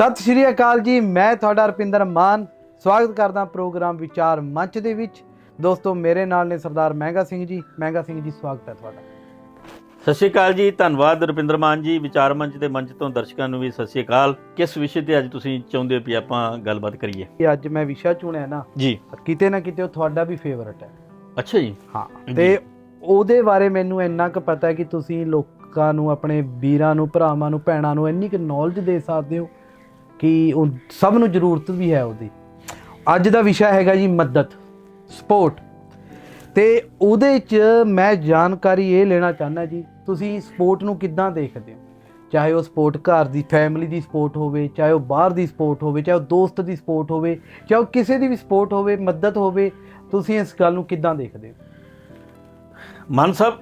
ਸਤਿ ਸ਼੍ਰੀ ਅਕਾਲ ਜੀ ਮੈਂ ਤੁਹਾਡਾ ਰਪਿੰਦਰ ਮਾਨ। ਸਵਾਗਤ ਕਰਦਾ ਪ੍ਰੋਗਰਾਮ ਵਿਚਾਰ ਮੰਚ ਦੇ ਵਿੱਚ। ਦੋਸਤੋ ਮੇਰੇ ਨਾਲ ਨੇ ਸਰਦਾਰ ਮਹਿੰਗਾ ਸਿੰਘ ਜੀ। ਮਹਿੰਗਾ ਸਿੰਘ ਜੀ ਸਵਾਗਤ ਹੈ ਤੁਹਾਡਾ। ਸਤਿ ਸ਼੍ਰੀ ਅਕਾਲ ਜੀ ਧੰਨਵਾਦ ਰੁਪਿੰਦਰ ਮਾਨ ਜੀ। ਵਿਚਾਰ ਮੰਚ ਦੇ ਮੰਚ ਤੋਂ ਦਰਸ਼ਕਾਂ ਨੂੰ ਵੀ ਸਤਿ ਸ਼੍ਰੀ ਅਕਾਲ। ਕਿਸ ਵਿਸ਼ੇ ਤੇ ਅੱਜ ਤੁਸੀਂ ਚਾਹੁੰਦੇ ਹੋ ਵੀ ਆਪਾਂ ਗੱਲਬਾਤ ਕਰੀਏ? ਇਹ ਅੱਜ ਮੈਂ ਵਿਸ਼ਾ ਚੁਣਿਆ ਨਾ ਜੀ। ਕਿਤੇ ਨਾ ਕਿਤੇ ਉਹ ਤੁਹਾਡਾ ਵੀ ਫੇਵਰਟ ਹੈ। ਅੱਛਾ ਜੀ। ਹਾਂ। ਤੇ ਉਹਦੇ ਬਾਰੇ ਮੈਨੂੰ ਇੰਨਾ ਕੁ ਪਤਾ ਹੈ ਕਿ ਤੁਸੀਂ ਲੋਕਾਂ ਨੂੰ ਆਪਣੇ ਵੀਰਾਂ ਨੂੰ ਭਰਾਵਾਂ ਨੂੰ ਭੈਣਾਂ ਨੂੰ ਇੰਨੀ ਕੁ ਨੌਲੇਜ ਦੇ ਸਕਦੇ ਹੋ ਕਿ ਉਹ ਸਭ ਨੂੰ ਜ਼ਰੂਰਤ ਵੀ ਹੈ ਉਹਦੀ। ਅੱਜ ਦਾ ਵਿਸ਼ਾ ਹੈਗਾ ਜੀ ਮਦਦ, ਸਪੋਰਟ। ਤੇ ਉਹਦੇ 'ਚ ਮੈਂ ਜਾਣਕਾਰੀ ਇਹ ਲੈਣਾ ਚਾਹੁੰਦਾ ਜੀ, ਤੁਸੀਂ ਸਪੋਰਟ ਨੂੰ ਕਿੱਦਾਂ ਦੇਖਦੇ ਹੋ? ਚਾਹੇ ਉਹ ਸਪੋਰਟ ਘਰ ਦੀ, ਫੈਮਿਲੀ ਦੀ ਸਪੋਰਟ ਹੋਵੇ, ਚਾਹੇ ਉਹ ਬਾਹਰ ਦੀ ਸਪੋਰਟ ਹੋਵੇ, ਚਾਹੇ ਉਹ ਦੋਸਤ ਦੀ ਸਪੋਰਟ ਹੋਵੇ, ਚਾਹੇ ਉਹ ਕਿਸੇ ਦੀ ਵੀ ਸਪੋਰਟ ਹੋਵੇ, ਮਦਦ ਹੋਵੇ, ਤੁਸੀਂ ਇਸ ਗੱਲ ਨੂੰ ਕਿੱਦਾਂ ਦੇਖਦੇ ਹੋ? ਮਾਨ ਸਾਹਿਬ,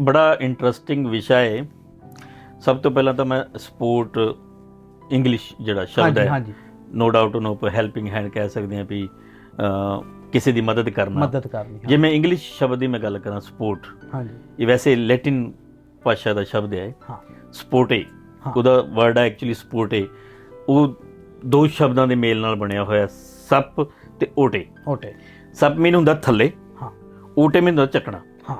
ਬੜਾ ਇੰਟਰਸਟਿੰਗ ਵਿਸ਼ਾ ਹੈ। ਸਭ ਤੋਂ ਪਹਿਲਾਂ ਤਾਂ ਮੈਂ ਸਪੋਰਟ ਇੰਗਲਿਸ਼ ਜਿਹੜਾ ਸ਼ਬਦ ਹਾਂਜੀ ਹੈ ਹਾਂਜੀ। ਨੋ ਡਾਊਟ ਉਹਨੂੰ ਆਪਾਂ ਹੈਲਪਿੰਗ ਹੈਂਡ ਕਹਿ ਸਕਦੇ ਹਾਂ ਵੀ ਅਹ, ਕਿਸੇ ਦੀ ਮਦਦ ਕਰਨਾ। ਮਦਦ ਕਰਨੀ ਜੇ ਮੈਂ ਇੰਗਲਿਸ਼ ਸ਼ਬਦ ਦੀ ਮੈਂ ਗੱਲ ਕਰਾਂ ਸਪੋਰਟ ਹਾਂਜੀ। ਇਹ ਵੈਸੇ ਲੈਟਿਨ ਭਾਸ਼ਾ ਦਾ ਸ਼ਬਦ ਹੈ ਹਾਂ। ਸਪੋਰਟੇ ਹਾਂ। ਉਹਦਾ ਵਰਡ ਹੈ ਐਕਚੁਅਲੀ ਸਪੋਰਟੇ ਉਹ ਦੋ ਸ਼ਬਦਾਂ ਦੇ ਮੇਲ ਨਾਲ ਬਣਿਆ ਹੋਇਆ ਸੱਪ ਤੇ ਓਟੇ। ਓਟੇ। ਸੱਪ ਮੀਨ ਹੁੰਦਾ ਥੱਲੇ ਹਾਂ। ਓਟੇ ਮੀਨ ਹੁੰਦਾ ਚੱਕਣਾ। ਹਾਂ।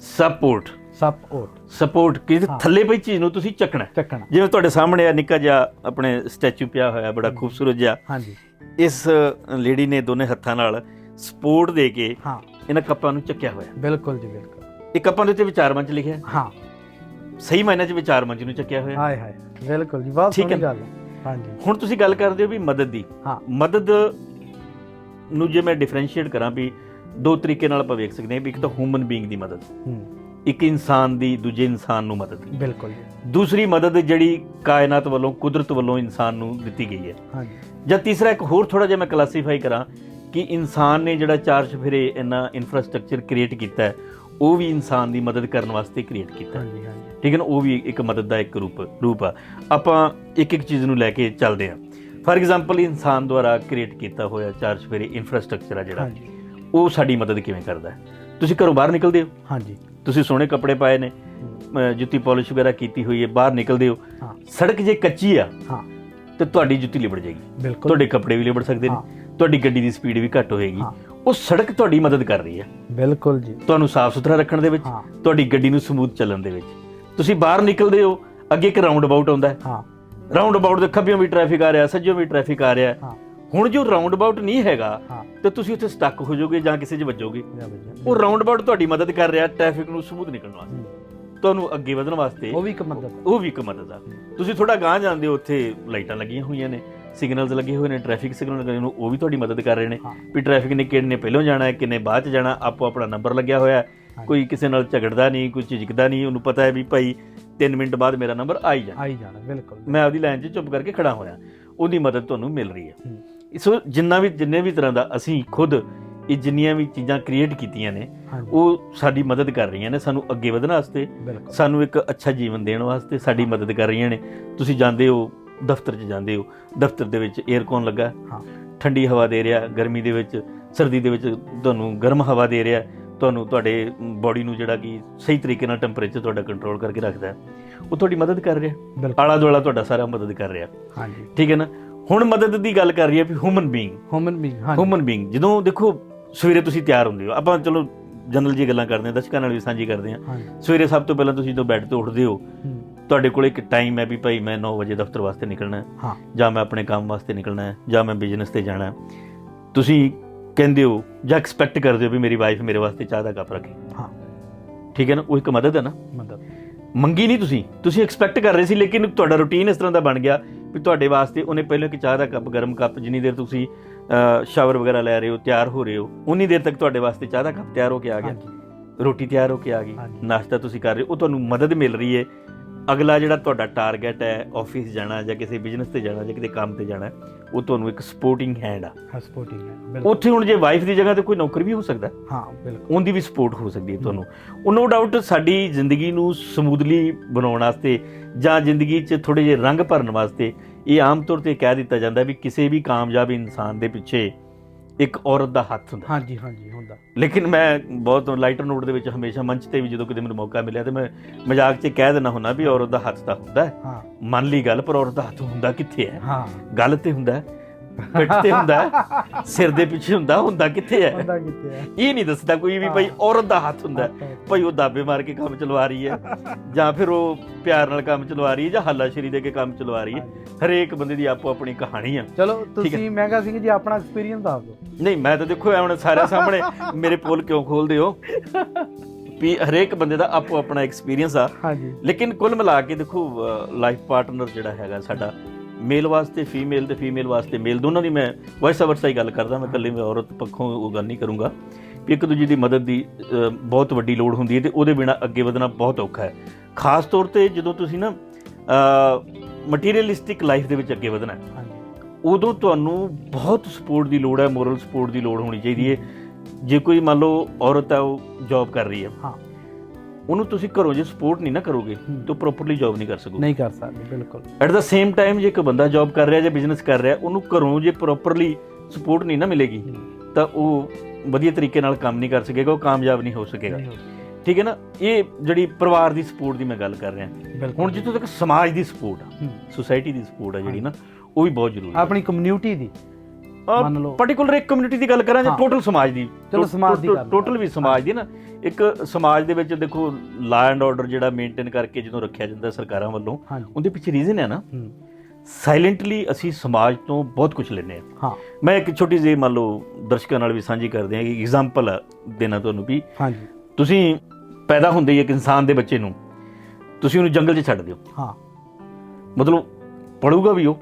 ਸਪੋਰਟ ਸਪ ਓਟ ਸਪੋਰਟ ਕਿ। ਥੱਲੇ ਪਈ ਚੀਜ਼ ਨੂੰ ਤੁਸੀਂ ਚੱਕਣਾ। ਹੈ। ਚੱਕਣਾ। ਜਿਵੇਂ ਤੁਹਾਡੇ ਸਾਹਮਣੇ ਆ ਨਿੱਕਾ ਜਿਹਾ ਆਪਣੇ ਸਟੈਚੂ ਪਿਆ ਹੋਇਆ ਬੜਾ ਖੂਬਸੂਰਤ ਜਿਹਾ। ਹਾਂਜੀ। ਇਸ ਲੇਡੀ ਨੇ ਦੋਨੇ ਹੱਥਾਂ ਨਾਲ ਸਪੋਰਟ ਦੇ ਕੇ ਹਾਂ। ਇਹਨਾਂ ਕੱਪਾਂ ਨੂੰ ਚੱਕਿਆ ਹੋਇਆ। ਬਿਲਕੁਲ ਜੀ ਬਿਲਕੁਲ। ਇਹ ਕੱਪਾਂ ਦੇ ਉੱਤੇ ਵਿਚਾਰ ਮੰਚ ਲਿਖਿਆ ਹੈ। ਹਾਂ। ਸਹੀ ਮਾਇਨੇ 'ਚ ਵਿਚਾਰ ਮੰਚ ਨੂੰ ਚੱਕਿਆ ਹੋਇਆ ਹੈ। ਹਾਏ ਹਾਏ। ਬਿਲਕੁਲ ਜੀ ਬਹੁਤ ਠੀਕ ਹੈ। ਸੋਹਣੀ ਗੱਲ ਹੈ। ਹਾਂਜੀ। ਹੁਣ ਤੁਸੀਂ ਗੱਲ ਕਰਦੇ ਹੋ ਵੀ ਮਦਦ ਦੀ। ਹਾਂ। ਮਦਦ ਨੂੰ ਜੇ ਮੈਂ ਡਿਫਰੈਂਸ਼ੀਏਟ ਕਰਾਂ ਵੀ ਦੋ ਤਰੀਕੇ ਨਾਲ ਆਪਾਂ ਵੇਖ ਸਕਦੇ ਹਾਂ ਵੀ ਇੱਕ ਤਾਂ ਹਿਊਮਨ ਬੀਇੰਗ ਦੀ ਮਦਦ। ਹੂੰ। ਇੱਕ ਇਨਸਾਨ ਦੀ ਦੂਜੇ ਇਨਸਾਨ ਨੂੰ ਮਦਦ ਬਿਲਕੁਲ ਦੂਸਰੀ ਮਦਦ ਜਿਹੜੀ ਕਾਇਨਾਤ ਵੱਲੋਂ ਕੁਦਰਤ ਵੱਲੋਂ ਇਨਸਾਨ ਨੂੰ ਦਿੱਤੀ ਗਈ ਹੈ। ਹਾਂਜੀ। ਜਾਂ ਤੀਸਰਾ ਇੱਕ ਹੋਰ ਥੋੜਾ ਜਿਹਾ ਮੈਂ ਕਲਾਸੀਫਾਈ ਕਰਾਂ ਕਿ ਇਨਸਾਨ ਨੇ ਜਿਹੜਾ ਚਾਰ ਚਫੇਰੇ ਇੰਨਾ ਇਨਫਰਾਸਟ੍ਰਕਚਰ ਕ੍ਰੀਏਟ ਕੀਤਾ ਹੈ ਉਹ ਵੀ ਇਨਸਾਨ ਦੀ ਮਦਦ ਕਰਨ ਵਾਸਤੇ ਕ੍ਰੀਏਟ ਕੀਤਾ ਹਾਂਜੀ ਹਾਂਜੀ। ਠੀਕ ਹੈ ਨਾ? ਉਹ ਵੀ ਇੱਕ ਮਦਦ ਦਾ ਇੱਕ ਰੂਪ ਰੂਪ ਆ। ਆਪਾਂ ਇੱਕ ਇੱਕ ਚੀਜ਼ ਨੂੰ ਲੈ ਕੇ ਚੱਲਦੇ ਹਾਂ। ਫਾਰ ਐਗਜ਼ਾਮਪਲ ਇਨਸਾਨ ਦੁਆਰਾ ਕ੍ਰੀਏਟ ਕੀਤਾ ਹੋਇਆ ਚਾਰ ਚਫੇਰੇ ਇਨਫਰਾਸਟ੍ਰਕਚਰ ਆ ਜਿਹੜਾ ਹਾਂਜੀ। ਉਹ ਸਾਡੀ ਮਦਦ ਕਿਵੇਂ ਕਰਦਾ ਹੈ? ਤੁਸੀਂ ਘਰੋਂ ਬਾਹਰ ਨਿਕਲਦੇ ਹੋ? ਹਾਂਜੀ। ਤੁਸੀਂ ਸੋਹਣੇ ਕੱਪੜੇ ਪਾਏ ਨੇ ਜੁੱਤੀ ਪਾਲਿਸ਼ ਵਗੈਰਾ ਕੀਤੀ ਹੋਈ ਹੈ ਬਾਹਰ ਨਿਕਲਦੇ ਹੋ ਸੜਕ ਜੇ ਕੱਚੀ ਆ ਹਾਂ। ਤੇ ਤੁਹਾਡੀ ਜੁੱਤੀ ਲਿਬੜ ਜਾਏਗੀ। ਤੁਹਾਡੇ ਕੱਪੜੇ ਵੀ ਲਿਬੜ ਸਕਦੇ ਨੇ। ਤੁਹਾਡੀ ਗੱਡੀ ਦੀ ਸਪੀਡ ਵੀ ਘੱਟ ਹੋਏਗੀ। ਉਹ ਸੜਕ ਤੁਹਾਡੀ ਮਦਦ ਕਰ ਰਹੀ ਹੈ। ਬਿਲਕੁਲ ਜੀ। ਤੁਹਾਨੂੰ ਸਾਫ਼ ਸੁਥਰਾ ਰੱਖਣ ਦੇ ਵਿੱਚ ਤੁਹਾਡੀ ਗੱਡੀ ਨੂੰ ਸਮੂਥ ਚੱਲਣ ਦੇ ਵਿੱਚ। ਤੁਸੀਂ ਬਾਹਰ ਨਿਕਲਦੇ ਹੋ ਅੱਗੇ ਇੱਕ ਰਾਉਂਡ ਅਬਾਊਟ ਆਉਂਦਾ ਹੈ। ਹਾਂ। ਰਾਉਂਡ ਅਬਾਊਟ ਦੇ ਖੱਬਿਓਂ ਵੀ ਟ੍ਰੈਫਿਕ ਆ ਰਿਹਾ ਸੱਜਿਓਂ ਵੀ ਟ੍ਰੈਫਿਕ ਆ ਰਿਹਾ। ਹਾਂ। ਹੁਣ ਜੋ ਰਾਉਂਡ ਅਬਾਊਟ ਨਹੀਂ ਹੈਗਾ ਹਾਂ। ਤੇ ਤੁਸੀਂ ਉੱਥੇ ਸਟਕ ਹੋ ਜਾਓਗੇ ਜਾਂ ਕਿਸੇ 'ਚ ਵੱਜੋਗੇ। ਜਾ ਬਈ ਉਹ ਰਾਉਂਡ ਅਬਾਊਟ ਤੁਹਾਡੀ ਮਦਦ ਕਰ ਰਿਹਾ ਟ੍ਰੈਫਿਕ ਨੂੰ ਸਮੂਥ ਨਿਕਲਣ ਵਾਸਤੇ। ਤੁਹਾਨੂੰ ਅੱਗੇ ਵਧਣ ਵਾਸਤੇ ਉਹ ਵੀ ਇੱਕ ਮਦਦ। ਉਹ ਵੀ ਇੱਕ ਮਦਦ ਆ। ਤੁਸੀਂ ਥੋੜਾ ਗਾਂਹ ਜਾਂਦੇ ਹੋ ਉੱਥੇ ਲਾਈਟਾਂ ਲੱਗੀਆਂ ਹੋਈਆਂ ਨੇ ਸਿਗਨਲਸ ਲੱਗੇ ਹੋਏ ਨੇ ਟ੍ਰੈਫਿਕ ਸਿਗਨਲ ਲੱਗੇ ਨੇ ਉਹ ਵੀ ਤੁਹਾਡੀ ਮਦਦ ਕਰ ਰਹੇ ਨੇ। ਹਾਂ। ਵੀ ਟ੍ਰੈਫਿਕ ਨੇ ਕਿਹਨੇ ਪਹਿਲਾਂ ਜਾਣਾ ਹੈ ਕਿੰਨੇ ਬਾਅਦ ਚ ਜਾਣਾ ਆਪੋ ਆਪਣਾ ਨੰਬਰ ਲੱਗਿਆ ਹੋਇਆ ਹੈ। ਹਾਂਜੀ। ਕੋਈ ਕਿਸੇ ਨਾਲ ਝਗੜਦਾ ਨਹੀਂ ਕੋਈ ਝਿਜਕਦਾ ਨਹੀਂ ਉਹਨੂੰ ਪਤਾ ਹੈ ਵੀ ਭਾਈ 3 ਮਿੰਟ ਬਾਅਦ ਮੇਰਾ ਨੰਬਰ ਆ ਹੀ ਜਾਣਾ। ਆਈ ਜਾਣਾ ਬਿਲਕੁਲ। ਮੈਂ ਆਪਦੀ ਲਾਈਨ 'ਚ ਚੁੱਪ ਕਰਕੇ ਖੜਾ ਹੋਇਆ। ਉਹਦੀ ਮਦਦ ਤੁਹਾਨੂੰ ਮਿਲ ਰਹੀ ਹੈ। ਹੂੰ। ਸੋ ਜਿੰਨਾ ਵੀ ਜਿੰਨੇ ਵੀ ਤਰ੍ਹਾਂ ਦਾ ਅਸੀਂ ਖੁਦ ਇਹ ਜਿੰਨੀਆਂ ਵੀ ਚੀਜ਼ਾਂ ਕ੍ਰੀਏਟ ਕੀਤੀਆਂ ਨੇ ਉਹ ਸਾਡੀ ਮਦਦ ਕਰ ਰਹੀਆਂ ਨੇ ਸਾਨੂੰ ਅੱਗੇ ਵਧਣ ਵਾਸਤੇ ਸਾਨੂੰ ਇੱਕ ਅੱਛਾ ਜੀਵਨ ਦੇਣ ਵਾਸਤੇ ਸਾਡੀ ਮਦਦ ਕਰ ਰਹੀਆਂ ਨੇ। ਤੁਸੀਂ ਜਾਂਦੇ ਹੋ ਦਫ਼ਤਰ 'ਚ ਜਾਂਦੇ ਹੋ ਦਫ਼ਤਰ ਦੇ ਵਿੱਚ 에ਅਰ ਕੌਣ ਲੱਗਾ ਠੰਡੀ ਹਵਾ ਦੇ ਰਿਹਾ ਗਰਮੀ ਦੇ ਵਿੱਚ ਸਰਦੀ ਦੇ ਵਿੱਚ ਤੁਹਾਨੂੰ ਗਰਮ ਹਵਾ ਦੇ ਰਿਹਾ ਤੁਹਾਨੂੰ ਤੁਹਾਡੇ ਬਾਡੀ ਨੂੰ ਜਿਹੜਾ ਕਿ ਸਹੀ ਤਰੀਕੇ ਨਾਲ ਟੈਂਪਰੇਚਰ ਤੁਹਾਡਾ ਕੰਟਰੋਲ ਕਰਕੇ ਰੱਖਦਾ ਉਹ ਤੁਹਾਡੀ ਮਦਦ ਕਰ ਰਿਹਾ। ਆਲਾ ਦੁਆਲਾ ਤੁਹਾਡਾ ਸਾਰਾ ਮਦਦ ਕਰ ਰਿਹਾ। ਹਾਂਜੀ। ਠੀਕ ਹੈ ਨਾ? ਹੁਣ ਮਦਦ ਦੀ ਗੱਲ ਕਰ ਰਹੀ ਹੈ ਵੀ ਹਿਊਮਨ ਬੀਇੰਗ ਹਿਊਮਨ ਬੀਇੰਗ ਹਾਂਜੀ। ਹਿਊਮਨ ਬੀਇੰਗ ਜਦੋਂ ਦੇਖੋ ਸਵੇਰੇ ਤੁਸੀਂ ਤਿਆਰ ਹੁੰਦੇ ਹੋ ਆਪਾਂ ਚਲੋ ਜਨਰਲ ਜੀ ਗੱਲਾਂ ਕਰਦੇ ਹਾਂ ਦਰਸ਼ਕਾਂ ਨਾਲ ਵੀ ਸਾਂਝੀ ਕਰਦੇ ਹਾਂ। ਸਵੇਰੇ ਸਭ ਤੋਂ ਪਹਿਲਾਂ ਤੁਸੀਂ ਜਦੋਂ ਬੈੱਡ ਤੋਂ ਉੱਠਦੇ ਹੋ ਹੂੰ। ਤੁਹਾਡੇ ਕੋਲ ਇੱਕ ਟਾਈਮ ਹੈ ਵੀ ਭਾਈ ਮੈਂ 9 ਵਜੇ ਦਫ਼ਤਰ ਵਾਸਤੇ ਨਿਕਲਣਾ ਹੈ ਹਾਂ। ਜਾਂ ਮੈਂ ਆਪਣੇ ਕੰਮ ਵਾਸਤੇ ਨਿਕਲਣਾ ਹੈ ਜਾਂ ਮੈਂ ਬਿਜ਼ਨਸ ਤੇ ਜਾਣਾ ਹੈ। ਤੁਸੀਂ ਕਹਿੰਦੇ ਹੋ ਜਾਂ ਐਕਸਪੈਕਟ ਕਰਦੇ ਹੋ ਵੀ ਮੇਰੀ ਵਾਈਫ ਮੇਰੇ ਵਾਸਤੇ ਚਾਹ ਦਾ ਕੱਪ ਰੱਖੇ। ਹਾਂ। ਠੀਕ ਹੈ ਨਾ? ਉਹ ਇੱਕ ਮਦਦ ਹੈ ਨਾ? ਮਦਦ। ਮੰਗੀ ਨਹੀਂ ਤੁਸੀਂ। ਤੁਸੀਂ ਐਕਸਪੈਕਟ ਕਰ ਰਹੇ ਸੀ ਲੇਕਿਨ ਤੁਹਾਡਾ ਰੁਟੀਨ ਇਸ ਤਰ੍ਹਾਂ ਦਾ ਬਣ ਗਿਆ ਵੀ ਤੁਹਾਡੇ ਵਾਸਤੇ ਉਹਨੇ ਪਹਿਲਾਂ ਇੱਕ ਚਾਹ ਦਾ ਕੱਪ ਗਰਮ ਕੱਪ ਜਿੰਨੀ ਦੇਰ ਤੁਸੀਂ ਸ਼ਾਵਰ ਵਗੈਰਾ ਲੈ ਰਹੇ ਹੋ ਤਿਆਰ ਹੋ ਰਹੇ ਹੋ ਉਨੀ ਦੇਰ ਤੱਕ ਤੁਹਾਡੇ ਵਾਸਤੇ ਚਾਹ ਦਾ ਕੱਪ ਤਿਆਰ ਹੋ ਕੇ ਆ ਗਿਆ। ਰੋਟੀ ਤਿਆਰ ਹੋ ਕੇ ਆ ਗਈ। ਨਾਸ਼ਤਾ ਤੁਸੀਂ ਕਰ ਰਹੇ ਹੋ ਉਹ ਤੁਹਾਨੂੰ ਮਦਦ ਮਿਲ ਰਹੀ ਹੈ। ਅਗਲਾ ਜਿਹੜਾ ਤੁਹਾਡਾ ਟਾਰਗੇਟ ਹੈ ਆਫਿਸ ਜਾਣਾ ਜਾਂ ਕਿਸੇ ਬਿਜ਼ਨਸ ਤੇ ਜਾਣਾ ਜਾਂ ਕਿਤੇ ਕੰਮ ਤੇ ਜਾਣਾ ਉਹ ਤੁਹਾਨੂੰ ਇੱਕ ਸਪੋਰਟਿੰਗ ਹੈਂਡ ਆ। ਸਪੋਰਟਿੰਗ ਹੈ ਬਿਲਕੁਲ। ਉੱਥੇ ਹੁਣ ਜੇ ਵਾਈਫ ਦੀ ਜਗ੍ਹਾ ਤੇ ਕੋਈ ਨੌਕਰ ਵੀ ਹੋ ਸਕਦਾ ਹੈ, ਹਾਂ ਬਿਲਕੁਲ। ਉਹਦੀ ਵੀ ਸਪੋਰਟ ਹੋ ਸਕਦੀ ਹੈ ਤੁਹਾਨੂੰ। ਉਹ ਨੋ ਡਾਊਟ ਸਾਡੀ ਜ਼ਿੰਦਗੀ ਨੂੰ ਸਮੂਥਲੀ ਬਣਾਉਣ ਵਾਸਤੇ ਜਾਂ ਜ਼ਿੰਦਗੀ 'ਚ ਥੋੜੇ ਜਿਹੇ ਰੰਗ ਭਰਨ ਵਾਸਤੇ ਇਹ ਆਮ ਤੌਰ ਤੇ ਕਹਿ ਦਿੱਤਾ ਜਾਂਦਾ ਵੀ ਕਿਸੇ ਵੀ ਕਾਮਯਾਬ ਇਨਸਾਨ ਦੇ ਪਿੱਛੇ ਇੱਕ ਔਰਤ ਦਾ ਹੱਥ ਹੁੰਦਾ। ਹਾਂਜੀ ਹਾਂਜੀ ਹੁੰਦਾ। ਲੇਕਿਨ ਮੈਂ ਬਹੁਤ ਲਾਈਟਰ ਨੋਟ ਦੇ ਵਿੱਚ ਹਮੇਸ਼ਾ ਮੰਚ ਤੇ ਵੀ ਜਦੋਂ ਕਿਤੇ ਮੈਨੂੰ ਮੌਕਾ ਮਿਲਿਆ ਤੇ ਮੈਂ ਮਜ਼ਾਕ 'ਚ ਕਹਿ ਦਿੰਦਾ ਹੁੰਦਾ ਵੀ ਔਰਤ ਦਾ ਹੱਥ ਤਾਂ ਹੁੰਦਾ। ਹੈ। ਹਾਂ ਮੰਨ ਲਈ ਗੱਲ ਪਰ ਔਰਤ ਦਾ ਹੱਥ ਹੁੰਦਾ ਕਿੱਥੇ ਹੈ? ਹਾਂ। ਗੱਲ ਤੇ ਹੁੰਦਾ। ਹੈ ਪਿੱਠ ਤੇ ਹੁੰਦਾ ਸਿਰ ਦੇ ਪਿੱਛੇ ਹੁੰਦਾ ਹੁੰਦਾ ਕਿੱਥੇ ਹੈ ਹੁੰਦਾ ਕਿੱਥੇ ਹੈ ਇਹ ਨਹੀਂ ਦੱਸਦਾ ਕੋਈ ਵੀ ਭਾਈ ਔਰਤ ਦਾ ਹੱਥ ਹੁੰਦਾ। ਭਾਈ ਉਹ ਦਾਬੇ ਮਾਰ ਕੇ ਕੰਮ ਚਲਵਾ ਰਹੀ ਹੈ ਜਾਂ ਫਿਰ ਉਹ ਪਿਆਰ ਨਾਲ ਕੰਮ ਚਲਵਾ ਰਹੀ ਹੈ ਜਾਂ ਹੱਲਾਸ਼ੇਰੀ ਦੇ ਕੇ ਕੰਮ ਚਲਵਾ ਰਹੀ ਹੈ ਹਰੇਕ ਬੰਦੇ ਦੀ ਆਪੋ ਆਪਣੀ ਕਹਾਣੀ ਆ ਚਲੋ ਤੁਸੀਂ ਮੈਂ ਕਿਹਾ ਸੀ ਕਿ ਜੀ ਆਪਣਾ ਐਕਸਪੀਰੀਅੰਸ ਦੱਸ ਦਿਓ ਨਹੀਂ ਮੈਂ ਤਾਂ ਦੇਖੋ ਹੁਣ ਸਾਰਿਆਂ ਸਾਹਮਣੇ ਮੇਰੇ ਪੋਲ ਕਿਉਂ ਖੋਲਦੇ ਹੋ ਵੀ ਹਰੇਕ ਬੰਦੇ ਦਾ ਆਪੋ ਆਪਣਾ ਐਕਸਪੀਰੀਅੰਸ ਆ ਹਾਂਜੀ ਲੇਕਿਨ ਕੁੱਲ ਮਿਲਾ ਕੇ ਦੇਖੋ ਲਾਈਫ ਪਾਰਟਨਰ ਜਿਹੜਾ ਹੈਗਾ ਸਾਡਾ ਮੇਲ ਵਾਸਤੇ ਫੀਮੇਲ ਤੇ ਫੀਮੇਲ ਵਾਸਤੇ ਮੇਲ ਦੋਨਾਂ ਦੀ ਮੈਂ ਵਾਇਸ ਓਵਰ ਹੀ ਗੱਲ ਕਰਦਾ ਮੈਂ ਇਕੱਲੇ ਔਰਤ ਪੱਖੋਂ ਉਹ ਗੱਲ ਨਹੀਂ ਕਰੂੰਗਾ ਵੀ ਇੱਕ ਦੂਜੀ ਦੀ ਮਦਦ ਦੀ ਬਹੁਤ ਵੱਡੀ ਲੋੜ ਹੁੰਦੀ ਹੈ ਤੇ ਉਹਦੇ ਬਿਨਾ ਅੱਗੇ ਵਧਣਾ ਬਹੁਤ ਔਖਾ ਹੈ। ਖਾਸ ਤੌਰ ਤੇ ਜਦੋਂ ਤੁਸੀਂ ਨਾ ਮਟੀਰੀਅਲਿਸਟਿਕ ਲਾਈਫ ਦੇ ਵਿੱਚ ਅੱਗੇ ਵਧਣਾ ਹੈ ਉਦੋਂ ਤੁਹਾਨੂੰ ਬਹੁਤ ਸਪੋਰਟ ਦੀ ਲੋੜ ਹੈ ਮੋਰਲ ਸਪੋਰਟ ਦੀ ਲੋੜ ਹੋਣੀ ਚਾਹੀਦੀ ਹੈ। ਜੇ ਕੋਈ ਮੰਨ ਲਓ ਔਰਤ ਹੈ ਉਹ ਜੌਬ ਕਰ ਰਹੀ ਹੈ। ਹਾਂ। ਉਹਨੂੰ ਤੁਸੀਂ ਘਰੋਂ ਜੇ ਸਪੋਰਟ ਨਹੀਂ ਨਾ ਕਰੋਗੇ। ਤਾਂ ਪ੍ਰੋਪਰਲੀ ਜੌਬ ਨਹੀਂ ਕਰ ਸਕੋਗੇ। ਨਹੀਂ ਕਰ ਸਕਦੇ ਬਿਲਕੁਲ। ਐਟ ਦਾ ਸੇਮ ਟਾਈਮ ਜੇ ਇੱਕ ਬੰਦਾ ਜੌਬ ਕਰ ਰਿਹਾ ਜਾਂ ਬਿਜ਼ਨਸ ਕਰ ਰਿਹਾ ਉਹਨੂੰ ਘਰੋਂ ਜੇ ਪ੍ਰੋਪਰਲੀ ਸਪੋਰਟ ਨਹੀਂ ਨਾ ਮਿਲੇਗੀ ਤਾਂ ਉਹ ਵਧੀਆ ਤਰੀਕੇ ਨਾਲ ਕੰਮ ਨਹੀਂ ਕਰ ਸਕੇਗਾ ਉਹ ਕਾਮਯਾਬ ਨਹੀਂ ਹੋ ਸਕੇਗਾ। ਠੀਕ ਹੈ ਨਾ? ਇਹ ਜਿਹੜੀ ਪਰਿਵਾਰ ਦੀ ਸਪੋਰਟ ਦੀ ਮੈਂ ਗੱਲ ਕਰ ਰਿਹਾ। ਹੁਣ ਜਿੱਥੋਂ ਤੱਕ ਸਮਾਜ ਦੀ ਸਪੋਰਟ ਆ। ਸੋਸਾਇਟੀ ਦੀ ਸਪੋਰਟ ਆ ਜਿਹੜੀ ਨਾ ਉਹ ਵੀ ਬਹੁਤ ਜ਼ਰੂਰੀ ਹੈ ਆਪਣੀ ਕਮਿਊਨਿਟੀ ਦੀ। ਮੰਨ ਲਓ। ਪਾਰਟਿਕੂਲਰ ਇੱਕ ਕਮਿਊਨਿਟੀ ਦੀ ਗੱਲ ਕਰਾਂ ਜਾਂ। ਟੋਟਲ ਸਮਾਜ ਦੀ। ਚਲੋ ਸਮਾਜ ਦੀ ਗੱਲ ਟੋਟਲ ਵੀ ਸਮਾਜ ਦੀ ਨਾ। ਇੱਕ ਸਮਾਜ ਦੇ ਵਿੱਚ ਦੇਖੋ ਲਾ ਐਂਡ ਆਰਡਰ ਜਿਹੜਾ ਮੇਨਟੇਨ ਕਰਕੇ ਜਦੋਂ ਰੱਖਿਆ ਜਾਂਦਾ ਸਰਕਾਰਾਂ ਵੱਲੋਂ ਉਹਦੇ ਪਿੱਛੇ ਰੀਜ਼ਨ ਹੈ ਨਾ। ਸਾਇਲੈਂਟਲੀ ਅਸੀਂ ਸਮਾਜ ਤੋਂ ਬਹੁਤ ਕੁਝ ਲੈਂਦੇ ਹਾਂ। ਹਾਂ। ਮੈਂ ਇੱਕ ਛੋਟੀ ਜਿਹੀ ਮੰਨ ਲਓ ਦਰਸ਼ਕਾਂ ਨਾਲ ਵੀ ਸਾਂਝੀ ਕਰਦੇ ਹਾਂ ਕਿ ਐਗਜ਼ਾਮਪਲ ਦੇਣਾ ਤੁਹਾਨੂੰ ਵੀ। ਹਾਂਜੀ। ਤੁਸੀਂ ਪੈਦਾ ਹੁੰਦੇ ਹੀ ਇੱਕ ਇਨਸਾਨ ਦੇ ਬੱਚੇ ਨੂੰ ਤੁਸੀਂ ਉਹਨੂੰ ਜੰਗਲ 'ਚ ਛੱਡ ਦਿਓ। ਹਾਂ। ਮਤਲਬ ਪੜੂਗਾ ਵੀ ਉਹ।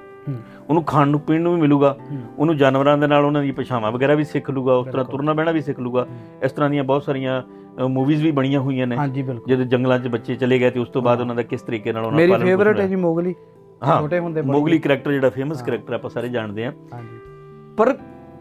ਉਹਨੂੰ ਖਾਣ ਨੂੰ ਪੀਣ ਨੂੰ ਵੀ ਮਿਲੂਗਾ। ਉਹਨੂੰ ਜਾਨਵਰਾਂ ਦੇ ਨਾਲ ਉਹਨਾਂ ਦੀ ਪਛਾਵਾਂ ਵਗੈਰਾ ਵੀ ਸਿੱਖ ਲੂਗਾ ਉਸ ਤਰ੍ਹਾਂ। ਤੁਰਨਾ ਬਹਿਣਾ ਵੀ ਸਿੱਖ ਲੂਗਾ। ਇਸ ਤਰ੍ਹਾਂ ਦੀਆਂ ਬਹੁਤ ਸਾਰੀਆਂ ਮੂਵੀਜ਼ ਵੀ ਬਣੀਆਂ ਹੋਈਆਂ ਨੇ। ਜਦੋਂ ਜੰਗਲਾਂ 'ਚ ਬੱਚੇ ਚਲੇ ਗਏ ਤੇ ਉਸ ਤੋਂ ਬਾਅਦ। ਉਹਨਾਂ ਦਾ ਕਿਸ ਤਰੀਕੇ ਨਾਲ ਉਹਨਾਂ ਮੇਰੀ ਪਾਲਣ ਫੇਵਰਿਟ ਹੈ ਜੀ ਮੋਗਲੀ। ਹਾਂ ਛੋਟੇ ਹੁੰਦੇ ਮੋਗਲੀ ਕੈਰੈਕਟਰ ਜਿਹੜਾ ਫੇਮਸ। ਕੈਰੈਕਟਰ ਆਪਾਂ ਸਾਰੇ ਜਾਣਦੇ ਹਾਂਜੀ। ਪਰ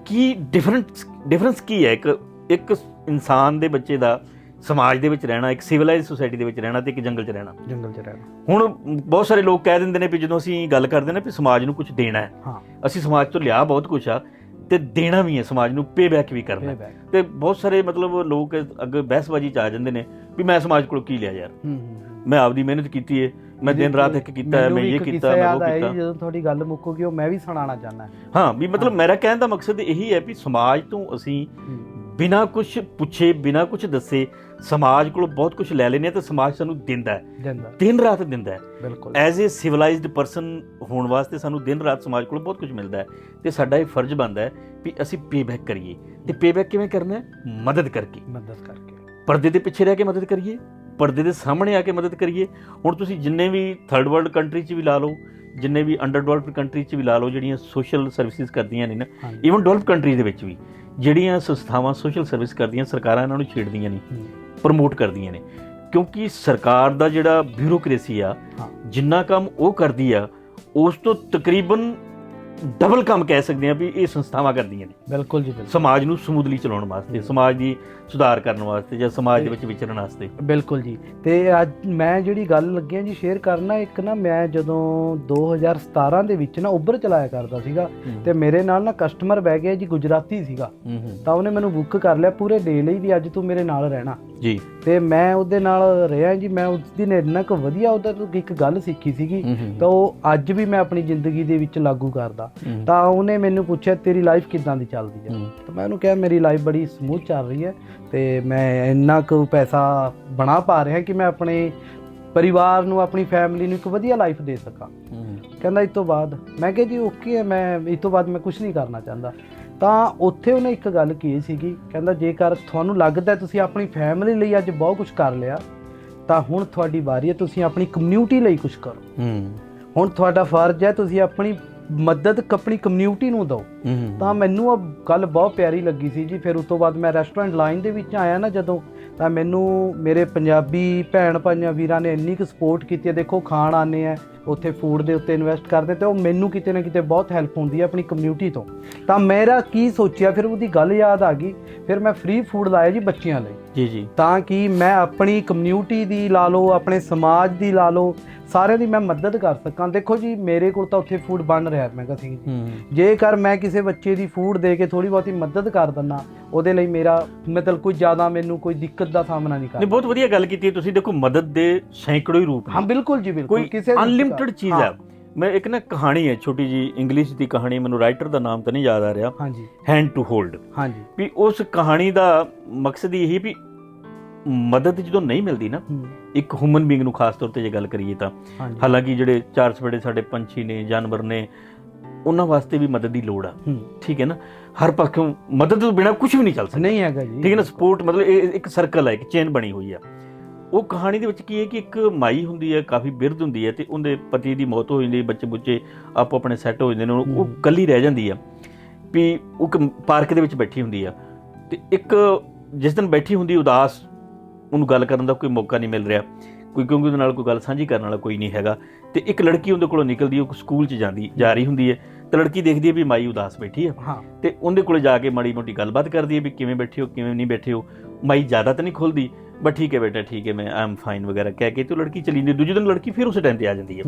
ਕੀ ਡਿਫਰੈਂਸ ਡਿਫਰੈਂਸ ਕੀ ਹੈ? ਇੱਕ ਇੱਕ ਇਨਸਾਨ ਦੇ ਬੱਚੇ ਦਾ ਸਮਾਜ ਦੇ ਵਿੱਚ ਰਹਿਣਾ ਇੱਕ ਸਿਵਲਾਈਜ਼ ਸੋਸਾਇਟੀ ਦੇ ਵਿੱਚ ਰਹਿਣਾ ਤੇ ਇੱਕ ਜੰਗਲ 'ਚ ਰਹਿਣਾ। ਜੰਗਲ 'ਚ ਰਹਿਣਾ। ਹੁਣ ਬਹੁਤ ਸਾਰੇ ਲੋਕ ਕਹਿ ਦਿੰਦੇ ਨੇ ਵੀ ਜਦੋਂ ਅਸੀਂ ਗੱਲ ਕਰਦੇ ਨੇ ਵੀ ਸਮਾਜ ਨੂੰ ਕੁਝ ਦੇਣਾ ਹੈ ਹਾਂ। ਅਸੀਂ ਸਮਾਜ ਤੋਂ ਲਿਆ ਬਹੁਤ ਕੁਝ ਆ ਤੇ ਦੇਣਾ ਵੀ ਹੈ ਸਮਾਜ ਨੂੰ ਪੇ ਬੈਕ ਵੀ ਕਰਨਾ ਤੇ ਬਹੁਤ ਸਾਰੇ ਮਤਲਬ ਲੋਕ ਅੱਗੇ ਬਹਿਸਬਾਜ਼ੀ ਚ ਆ ਜਾਂਦੇ ਨੇ ਵੀ ਮੈਂ ਸਮਾਜ ਕੋਲੋਂ ਕੀ ਲਿਆ ਯਾਰ? ਹੂੰ ਹੂੰ ਮੈਂ ਆਪਦੀ ਮਿਹਨਤ ਕੀਤੀ ਹੈ ਮੈਂ ਦਿਨ ਰਾਤ ਇੱਕ ਕੀਤਾ ਹੈ ਮੈਂ ਇਹ ਕੀਤਾ ਮੈਂ ਉਹ ਕੀਤਾ। ਜਦੋਂ ਤੁਹਾਡੀ ਗੱਲ ਮੁੱਕੂਗੀ ਉਹ ਮੈਂ ਵੀ ਸੁਣਾਉਣਾ ਚਾਹੁੰਦਾ। ਹਾਂ ਵੀ ਮਤਲਬ ਮੇਰਾ ਕਹਿਣ ਦਾ ਮਕਸਦ ਇਹੀ ਹੈ ਵੀ ਸਮਾਜ ਤੋਂ ਅਸੀਂ ਬਿਨਾਂ ਕੁਝ ਪੁੱਛੇ ਬਿਨਾਂ ਕੁਝ ਦੱਸੇ ਸਮਾਜ ਕੋਲੋਂ ਬਹੁਤ ਕੁਝ ਲੈ ਲੈਨੇ ਤੇ ਸਮਾਜ ਸਾਨੂੰ ਦਿੰਦਾ ਹੈ। ਦਿਨ ਰਾਤ ਦਿੰਦਾ ਹੈ। ਬਿਲਕੁਲ। ਐਜ਼ ਅ ਸਿਵਲਾਈਜ਼ਡ ਪਰਸਨ ਹੋਣ ਵਾਸਤੇ ਸਾਨੂੰ ਦਿਨ ਰਾਤ ਸਮਾਜ ਕੋਲੋਂ ਬਹੁਤ ਕੁਝ ਮਿਲਦਾ ਹੈ ਤੇ ਸਾਡਾ ਇਹ ਫਰਜ਼ ਬਣਦਾ ਹੈ ਵੀ ਅਸੀਂ ਪੇਬੈਕ ਕਰੀਏ। ਤੇ ਪੇਬੈਕ ਕਿਵੇਂ ਕਰਨਾ ਹੈ? ਮਦਦ ਕਰਕੇ। ਮਦਦ ਕਰਕੇ। ਪਰਦੇ ਦੇ ਪਿੱਛੇ ਰਹਿ ਕੇ ਮਦਦ ਕਰੀਏ ਪਰਦੇ ਦੇ ਸਾਹਮਣੇ ਆ ਕੇ ਮਦਦ ਕਰੀਏ। ਹੁਣ ਤੁਸੀਂ ਜਿੰਨੇ ਵੀ ਥਰਡ ਵਰਲਡ ਕੰਟਰੀ 'ਚ ਵੀ ਲਾ ਲਓ ਜਿੰਨੇ ਵੀ ਅੰਡਰ ਡਿਵੈਲਪਡ ਕੰਟਰੀ 'ਚ ਵੀ ਲਾ ਲਓ ਜਿਹੜੀਆਂ ਸੋਸ਼ਲ ਸਰਵਿਸਿਜ਼ ਕਰਦੀਆਂ ਨੇ ਨਾ ਈਵਨ ਡਿਵੈਲਪ ਕੰਟਰੀ ਦੇ ਵਿੱਚ ਵੀ। ਜਿਹੜੀਆਂ ਸੰਸਥਾਵਾਂ ਸੋਸ਼ਲ ਸਰਵਿਸ ਕਰਦੀਆਂ ਸਰਕਾਰਾਂ ਇਹਨਾਂ ਨੂੰ ਛੇੜਦੀਆਂ ਨਹੀਂ ਪ੍ਰਮੋਟ ਕਰਦੀਆਂ ਨੇ। ਕਿਉਂਕਿ ਸਰਕਾਰ ਦਾ ਜਿਹੜਾ ਬਿਊਰੋਕ੍ਰੇਸੀ ਆ ਜਿੰਨਾ ਕੰਮ ਉਹ ਕਰਦੀ ਆ ਉਸ ਤੋਂ ਤਕਰੀਬਨ ਡਬਲ ਕੰਮ ਕਹਿ ਸਕਦੇ ਆ ਵੀ ਇਹ ਸੰਸਥਾਵਾਂ ਕਰਦੀਆਂ ਨੇ। ਬਿਲਕੁਲ ਜੀ ਬਿਲਕੁਲ। ਸਮਾਜ ਨੂੰ ਸਮੂਦਲੀ ਚਲਾਉਣ ਵਾਸਤੇ। ਸਮਾਜ ਦੀ ਸੁਧਾਰ ਕਰਨ ਵਾਸਤੇ ਜਾਂ ਸਮਾਜ ਦੇ ਵਿੱਚ ਵਿਚਰਨ ਵਾਸਤੇ। ਬਿਲਕੁਲ ਜੀ। ਤੇ ਅੱਜ ਮੈਂ ਜਿਹੜੀ ਗੱਲ ਲੱਗਿਆ ਜੀ ਸ਼ੇਅਰ ਕਰਨਾ ਇੱਕ ਨਾ ਮੈਂ ਜਦੋਂ 2017 ਦੇ ਵਿੱਚ ਨਾ ਉਬਰ ਚਲਾਇਆ ਕਰਦਾ ਸੀਗਾ ਤੇ ਮੇਰੇ ਨਾਲ ਨਾ ਕਸਟਮਰ ਬਹਿ ਗਿਆ ਜੀ ਗੁਜਰਾਤੀ ਸੀਗਾ। ਤਾਂ ਉਹਨੇ ਮੈਨੂੰ ਬੁੱਕ ਕਰ ਲਿਆ ਪੂਰੇ ਡੇ ਲਈ ਵੀ ਅੱਜ ਤੂੰ ਮੇਰੇ ਨਾਲ ਰਹਿਣਾ। ਜੀ। ਤੇ ਮੈਂ ਉਹਦੇ ਨਾਲ ਰਿਹਾ ਜੀ ਮੈਂ ਉਸ ਦਿਨ ਇੰਨਾ ਕੁ ਵਧੀਆ ਉਹਦਾ ਤੋਂ ਇੱਕ ਗੱਲ ਸਿੱਖੀ ਸੀਗੀ ਤਾਂ ਉਹ ਅੱਜ ਵੀ ਮੈਂ ਆਪਣੀ ਜ਼ਿੰਦਗੀ ਦੇ ਵਿੱਚ ਲਾਗੂ ਕਰਦਾ। ਤਾਂ ਉਹਨੇ ਮੈਨੂੰ ਪੁੱਛਿਆ ਤੇਰੀ ਲਾਈਫ ਕਿੱਦਾਂ ਦੀ ਚੱਲਦੀ ਹੈ। ਤਾਂ ਮੈਂ ਉਹਨੂੰ ਕਿਹਾ ਮੇਰੀ ਲਾਈਫ ਬੜੀ ਸਮੂਥ ਚੱਲ ਰਹੀ ਹੈ ਤੇ ਮੈਂ ਇੰਨਾ ਕੁ ਪੈਸਾ ਬਣਾ ਪਾ ਰਿਹਾ ਕਿ ਮੈਂ ਆਪਣੇ ਪਰਿਵਾਰ ਨੂੰ ਆਪਣੀ ਫੈਮਿਲੀ ਨੂੰ ਇੱਕ ਵਧੀਆ ਲਾਈਫ ਦੇ ਸਕਾਂ। ਕਹਿੰਦਾ ਇਸ ਤੋਂ ਬਾਅਦ। ਮੈਂ ਕਿਹਾ ਜੀ ਓਕੇ ਹੈ ਮੈਂ ਇਸ ਤੋਂ ਬਾਅਦ ਮੈਂ ਕੁਝ ਨਹੀਂ ਕਰਨਾ ਚਾਹੁੰਦਾ। ਤਾਂ ਉੱਥੇ ਉਹਨੇ ਇੱਕ ਗੱਲ ਕੀਤੀ ਸੀਗੀ ਕਹਿੰਦਾ ਜੇਕਰ ਤੁਹਾਨੂੰ ਲੱਗਦਾ ਤੁਸੀਂ ਆਪਣੀ ਫੈਮਿਲੀ ਲਈ ਅੱਜ ਬਹੁਤ ਕੁਝ ਕਰ ਲਿਆ ਤਾਂ ਹੁਣ ਤੁਹਾਡੀ ਵਾਰੀ ਹੈ ਤੁਸੀਂ ਆਪਣੀ ਕਮਿਊਨਿਟੀ ਲਈ ਕੁਝ ਕਰੋ। ਹੂੰ। ਹੁਣ ਤੁਹਾਡਾ ਫਰਜ਼ ਹੈ ਤੁਸੀਂ ਆਪਣੀ ਮਦਦ ਆਪਣੀ ਕਮਿਊਨਿਟੀ ਨੂੰ ਦਿਓ। ਤਾਂ ਮੈਨੂੰ ਉਹ ਗੱਲ ਬਹੁਤ ਪਿਆਰੀ ਲੱਗੀ ਸੀ ਜੀ ਫਿਰ ਉਸ ਤੋਂ ਬਾਅਦ ਮੈਂ ਰੈਸਟੋਰੈਂਟ ਲਾਈਨ ਦੇ ਵਿੱਚ ਆਇਆ ਨਾ ਜਦੋਂ ਤਾਂ ਮੈਨੂੰ ਮੇਰੇ ਪੰਜਾਬੀ ਭੈਣ ਭਾਈਆਂ ਵੀਰਾਂ ਨੇ ਇੰਨੀ ਕੁ ਸਪੋਰਟ ਕੀਤੀ ਹੈ ਦੇਖੋ ਖਾਣ ਆਨੇ ਆ ਉੱਥੇ ਫੂਡ ਦੇ ਉੱਤੇ ਇਨਵੈਸਟ ਕਰਦੇ ਤੇ ਉਹ ਮੈਨੂੰ ਕਿਤੇ ਨਾ ਕਿਤੇ ਬਹੁਤ ਹੈਲਪ ਹੁੰਦੀ ਹੈ ਆਪਣੀ ਕਮਿਊਨਿਟੀ ਤੋਂ। ਤਾਂ ਮੇਰਾ ਕੀ ਸੋਚਿਆ ਫਿਰ ਉਹਦੀ ਗੱਲ ਯਾਦ ਆ ਗਈ ਫਿਰ ਮੈਂ ਫ੍ਰੀ ਫੂਡ ਲਾਇਆ ਜੀ ਬੱਚਿਆਂ ਲਈ। ਜੀ ਜੀ। ਤਾਂ ਕਿ ਮੈਂ ਆਪਣੀ ਕਮਿਊਨਿਟੀ ਦੀ ਲਾ ਲਓ ਆਪਣੇ ਸਮਾਜ ਦੀ ਲਾ ਲਓ ਸਾਰਿਆਂ ਦੀ ਮੈਂ ਮਦਦ ਕਰ ਸਕਾਂ। ਦੇਖੋ ਜੀ ਮੇਰੇ ਕੋਲ ਤਾਂ ਉੱਥੇ ਫੂਡ ਬਣ ਰਿਹਾ ਮੈਂ ਕਹਾਂ ਸੀ। ਜੇਕਰ ਮੈਂ ਕਿਸੇ ਬੱਚੇ ਦੀ ਫੂਡ ਦੇ ਕੇ ਥੋੜੀ ਬਹੁਤੀ ਮਦਦ ਕਰ ਦਿੰਨਾ ਉਹਦੇ ਲਈ ਮੇਰਾ ਮਤਲਬ ਕੋਈ ਜ਼ਿਆਦਾ ਮੈਨੂੰ ਕੋਈ ਦਿੱਕਤ ਦਾ ਸਾਹਮਣਾ ਨਹੀਂ ਨਹੀਂ ਕਰਨਾ ਬਹੁਤ ਵਧੀਆ ਗੱਲ ਕੀਤੀ ਤੁਸੀਂ। ਦੇਖੋ ਮਦਦ ਦੇ ਸੈਂਕੜੋ ਹੀ ਰੂਪ ਹਾਂ ਬਿਲਕੁਲ ਜੀ ਬਿਲਕੁਲ। ਕਿਸੇ ਅਨਲਿਮਿਟਿਡ ਚੀਜ਼ ਹਾਂ, ਮੈਂ ਇੱਕ ਨਾ ਕਹਾਣੀ ਹੈ ਛੋਟੀ ਜੀ ਇੰਗਲਿਸ਼ ਦੀ ਕਹਾਣੀ ਮੈਨੂੰ ਰਾਈਟਰ ਦਾ ਨਾਮ ਤਾਂ ਨਹੀਂ ਯਾਦ ਆ ਰਿਹਾ। ਹਾਂਜੀ। ਹੈਂਡ ਟੂ ਹੋਲਡ ਹਾਂਜੀ। ਵੀ ਉਸ ਕਹਾਣੀ ਦਾ ਮਕਸਦ ਇਹ ਹੀ ਵੀ ਮਦਦ ਜਦੋਂ ਨਹੀਂ ਮਿਲਦੀ ਨਾ ਇੱਕ ਹਿਊਮਨ ਬੀਇੰਗ ਨੂੰ ਖਾਸ ਤੌਰ ਤੇ ਜੇ ਗੱਲ ਕਰੀਏ ਤਾਂ। ਹਾਲਾਂਕਿ ਜਿਹੜੇ ਚਾਰ ਸਵੇੜੇ ਸਾਡੇ ਪੰਛੀ ਨੇ ਜਾਨਵਰ ਨੇ ਉਹਨਾਂ ਵਾਸਤੇ ਵੀ ਮਦਦ ਦੀ ਲੋੜ ਆ। ਠੀਕ ਹੈ ਨਾ? ਹਰ ਪੱਖੋਂ ਮਦਦ ਤੋਂ ਬਿਨਾ ਕੁਝ ਵੀ ਨਹੀਂ ਚੱਲ ਸਕਦਾ। ਨਹੀਂ ਹੈਗਾ ਜੀ। ਠੀਕ ਹੈ ਨਾ? ਸਪੋਰਟ ਮਤਲਬ ਇਹ ਇੱਕ ਸਰਕਲ ਹੈ ਇੱਕ ਚੇਨ ਬਣੀ ਹੋਈ ਆ। ਉਹ ਕਹਾਣੀ ਦੇ ਵਿੱਚ ਕੀ ਹੈ ਕਿ ਇੱਕ ਮਾਈ ਹੁੰਦੀ ਹੈ ਕਾਫੀ ਬਿਰਧ ਹੁੰਦੀ ਹੈ ਤੇ ਉਹਦੇ ਪਤੀ ਦੀ ਮੌਤ ਹੋ ਜਾਂਦੀ ਹੈ ਬੱਚੇ ਬੁੱਚੇ ਆਪੋ ਆਪਣੇ ਸੈੱਟ ਹੋ ਜਾਂਦੇ ਨੇ ਉਹ। ਇਕੱਲੀ ਰਹਿ ਜਾਂਦੀ ਆ ਵੀ ਉਹ ਪਾਰਕ ਦੇ ਵਿੱਚ ਬੈਠੀ ਹੁੰਦੀ ਆ ਤੇ ਇੱਕ ਜਿਸ ਦਿਨ ਬੈਠੀ ਹੁੰਦੀ ਉਦਾਸ ਉਹਨੂੰ ਗੱਲ ਕਰਨ ਦਾ ਕੋਈ ਮੌਕਾ ਨਹੀਂ ਮਿਲ ਰਿਹਾ ਕੋਈ ਕਿਉਂਕਿ ਉਹਦੇ ਨਾਲ ਕੋਈ ਗੱਲ ਸਾਂਝੀ ਕਰਨ ਵਾਲਾ ਕੋਈ ਨਹੀਂ ਹੈਗਾ ਤੇ ਇੱਕ ਲੜਕੀ ਉਹਦੇ ਕੋਲੋਂ ਨਿਕਲਦੀ ਉਹ ਸਕੂਲ 'ਚ ਜਾਂਦੀ ਜਾ ਰਹੀ ਹੁੰਦੀ ਹੈ ਤੇ ਲੜਕੀ ਦੇਖਦੀ ਹੈ ਵੀ ਮਾਈ ਉਦਾਸ ਬੈਠੀ ਹਾਂ ਤੇ ਉਹਦੇ ਕੋਲੇ ਜਾ ਕੇ ਮਾੜੀ ਮੋਟੀ ਗੱਲਬਾਤ ਕਰਦੀ ਹੈ ਵੀ ਕਿਵੇਂ ਬੈਠੇ ਹੋ ਕਿਵੇਂ ਨਹੀਂ ਬੈਠੇ ਹੋ ਮਾਈ ਜ਼ਿਆਦਾ ਤਾਂ ਨਹੀਂ ਖੁੱਲਦੀ ਬਟ ਠੀਕ ਹੈ ਬੇਟਾ ਠੀਕ ਹੈ ਮੈਂ ਆਮ ਫਾਈਨ ਵਗੈਰਾ ਕਹਿ ਕੇ ਤੇ ਉਹ ਲੜਕੀ ਚਲੀ ਜਾਂਦੀ। ਦੂਜੇ ਦਿਨ ਲੜਕੀ ਫਿਰ ਉਸੇ ਟਾਈਮ ਤੇ ਆ ਜਾਂਦੀ ਹੈ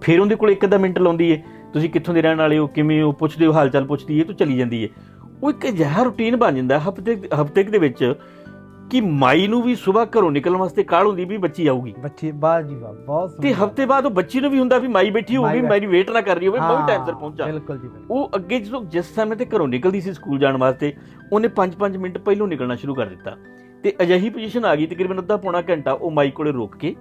ਫਿਰ ਉਹਦੇ ਕੋਲ ਇੱਕ ਅੱਧਾ ਮਿੰਟ ਲਾਉਂਦੀ ਹੈ ਤੁਸੀਂ ਕਿੱਥੋਂ ਦੇ ਰਹਿਣ ਵਾਲੇ ਹੋ ਕਿਵੇਂ ਹੋ ਪੁੱਛਦੇ ਹੋ ਹਾਲ ਚਾਲ ਪੁੱਛਦੀ ਹੈ ਤੂੰ ਚਲੀ ਜਾਂਦੀ ਹੈ ਉਹ ਇੱਕ ਅਜਿਹਾ ਰੁਟੀਨ ਬਣ ਜਾਂਦਾ ਹਫ਼ਤੇ ਹਫ਼ਤੇ ਦੇ ਵਿੱਚ ਕਿ ਮਾਈ ਨੂੰ ਵੀ ਸਵੇਰ ਘਰੋਂ ਨਿਕਲਣ ਵਾਸਤੇ ਕਾਹਲ ਹੁੰਦੀ ਵੀ ਬੱਚੀ ਆਊਗੀ ਬੱਚੇ ਬਾਹਰ ਜੀ ਬਹੁਤ ਤੇ। ਹਫ਼ਤੇ ਬਾਅਦ ਉਹ ਬੱਚੀ ਨੂੰ ਵੀ ਹੁੰਦਾ ਵੀ ਮਾਈ ਬੈਠੀ ਹੋਊਗੀ ਮੇਰੀ ਵੇਟ ਨਾ ਕਰ ਰਹੀ ਹੋਵੇ ਬਹੁਤ ਟਾਈਮ ਸਿਰ ਪਹੁੰਚਾ ਬਿਲਕੁਲ ਜੀ ਉਹ ਅੱਗੇ ਜਦੋਂ ਜਿਸ ਸਮੇਂ ਤੇ ਘਰੋਂ ਨਿਕਲਦੀ ਸੀ ਸਕੂਲ ਜਾਣ ਵਾਸਤੇ ਉਹਨੇ 5-5 ਮਿੰਟ ਪਹਿਲਾਂ ਨਿਕਲਣਾ ਸ਼ੁਰੂ ਕਰ ਦਿੱਤਾ ਤੇ ਅਜਿਹੀ ਪੋਜੀਸ਼ਨ ਆ ਗਈ ਤਕਰੀਬਨ ਅੱਧਾ ਪੌਣਾ ਘੰਟਾ ਉਹ ਮਾਈਕ ਕੋਲੇ ਰੁਕ ਕੇ